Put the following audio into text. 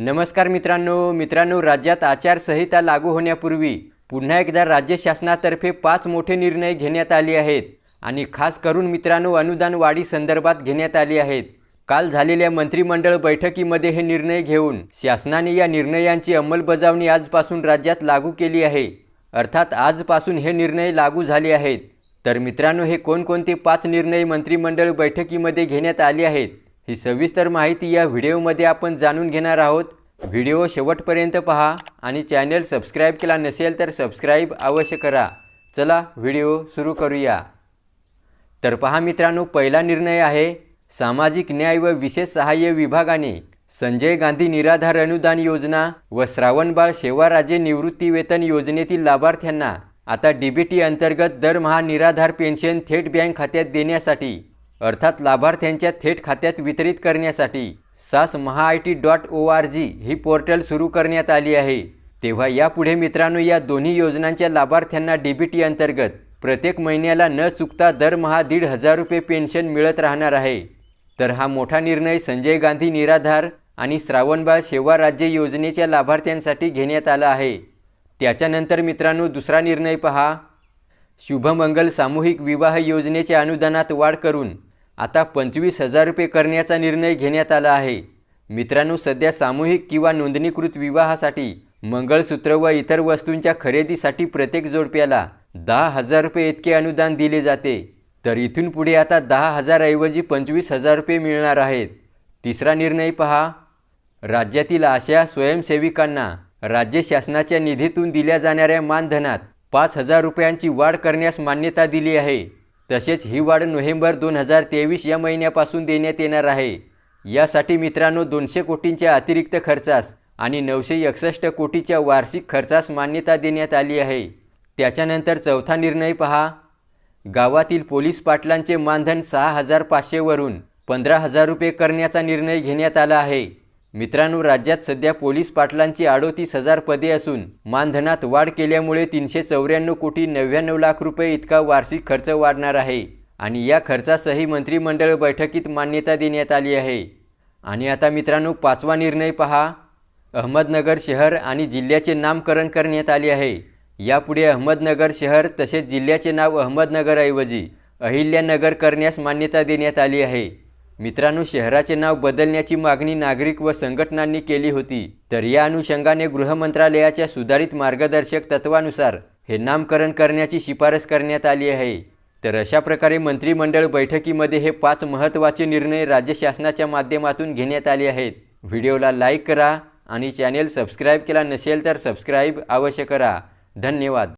नमस्कार मित्रांनो मित्रांनो राज्यात आचारसंहिता लागू होण्यापूर्वी पुन्हा एकदा राज्य शासनातर्फे पाच मोठे निर्णय घेण्यात आले आहेत. आणि खास करून मित्रांनो अनुदान वाढी संदर्भात घेण्यात आले आहेत. काल झालेल्या मंत्रिमंडळ बैठकीमध्ये हे निर्णय घेऊन शासनाने या निर्णयांची अंमलबजावणी आजपासून राज्यात लागू केली आहे. अर्थात आजपासून हे निर्णय लागू झाले आहेत. तर मित्रांनो हे कोणकोणते पाच निर्णय मंत्रिमंडळ बैठकीमध्ये घेण्यात आले आहेत? ही सविस्तर माहिती या व्हिडिओमध्ये आपण जाणून घेणार आहोत. व्हिडिओ शेवटपर्यंत पहा आणि चॅनल सबस्क्राईब केला नसेल तर सबस्क्राईब अवश्य करा. चला व्हिडिओ सुरू करूया. तर पहा मित्रांनो पहिला निर्णय आहे सामाजिक न्याय व विशेष सहाय्य विभागाने संजय गांधी निराधार अनुदान योजना व श्रावणबाळ सेवा राज्य निवृत्ती वेतन योजनेतील लाभार्थ्यांना आता डीबीटी अंतर्गत दरमहा निराधार पेन्शन थेट बँक खात्यात देण्यासाठी अर्थात लाभार्थ्यांच्या थेट खात्यात वितरित करण्यासाठी सास MahaIT dot O R G ही पोर्टल सुरू करण्यात आली आहे. तेव्हा यापुढे मित्रांनो या दोन्ही योजनांच्या लाभार्थ्यांना डीबीटी अंतर्गत प्रत्येक महिन्याला न चुकता दरमहा दीड हजार रुपये पेन्शन मिळत राहणार आहे. तर हा मोठा निर्णय संजय गांधी निराधार आणि श्रावणबाळ सेवा राज्य योजनेच्या लाभार्थ्यांसाठी घेण्यात आला आहे. त्याच्यानंतर मित्रांनो दुसरा निर्णय पहा. शुभमंगल सामूहिक विवाह योजनेच्या अनुदानात वाढ करून आता पंचवीस हजार रुपये करण्याचा निर्णय घेण्यात आला आहे. मित्रांनो सध्या सामूहिक किंवा नोंदणीकृत विवाहासाठी मंगळसूत्र व इतर वस्तूंच्या खरेदीसाठी प्रत्येक जोडप्याला दहा हजार रुपये इतके अनुदान दिले जाते. तर इथून पुढे आता दहा हजारऐवजी पंचवीस हजार रुपये मिळणार आहेत. तिसरा निर्णय पहा. राज्यातील अशा स्वयंसेविकांना राज्य शासनाच्या निधीतून दिल्या जाणाऱ्या मानधनात पाच हजार रुपयांची वाढ करण्यास मान्यता दिली आहे. तसेच ही वाढ नोव्हेंबर दोन हजार तेवीस या महिन्यापासून देण्यात येणार आहे. यासाठी मित्रांनो दोनशे कोटींच्या अतिरिक्त खर्चास आणि नऊशे एकसष्ट कोटीच्या वार्षिक खर्चास मान्यता देण्यात आली आहे. त्याच्यानंतर चौथा निर्णय पहा. गावातील पोलीस पाटलांचे मानधन सहा हजार पाचशेवरून पंधरा हजार रुपये करण्याचा निर्णय घेण्यात आला आहे. मित्रांनो राज्यात सध्या पोलीस पाटलांची अडोतीस हजार पदे असून मानधनात वाढ केल्यामुळे तीनशे चौऱ्याण्णव कोटी नव्याण्णव लाख रुपये इतका वार्षिक खर्च वाढणार आहे आणि या खर्चासही मंत्रिमंडळ बैठकीत मान्यता देण्यात आली आहे. आणि आता मित्रांनो पाचवा निर्णय पहा. अहमदनगर शहर आणि जिल्ह्याचे नामकरण करण्यात आले आहे. यापुढे अहमदनगर शहर तसेच जिल्ह्याचे नाव अहमदनगरऐवजी अहिल्यानगर करण्यास मान्यता देण्यात आली आहे. मित्रांनो शहराचे नाव बदलण्याची मागणी नागरिक व संघटनांनी केली होती तर या अनुषंगाने गृहमंत्रालयाच्या सुधारित मार्गदर्शक तत्वानुसार हे नामकरण करण्याची शिफारस करण्यात आली आहे. तर अशा प्रकारे मंत्रिमंडळ बैठकीमध्ये हे पाच महत्त्वाचे निर्णय राज्य शासनाच्या माध्यमातून घेण्यात आले आहेत. व्हिडिओला लाईक करा आणि चॅनेल सबस्क्राईब केला नसेल तर सबस्क्राईब अवश्य करा. धन्यवाद.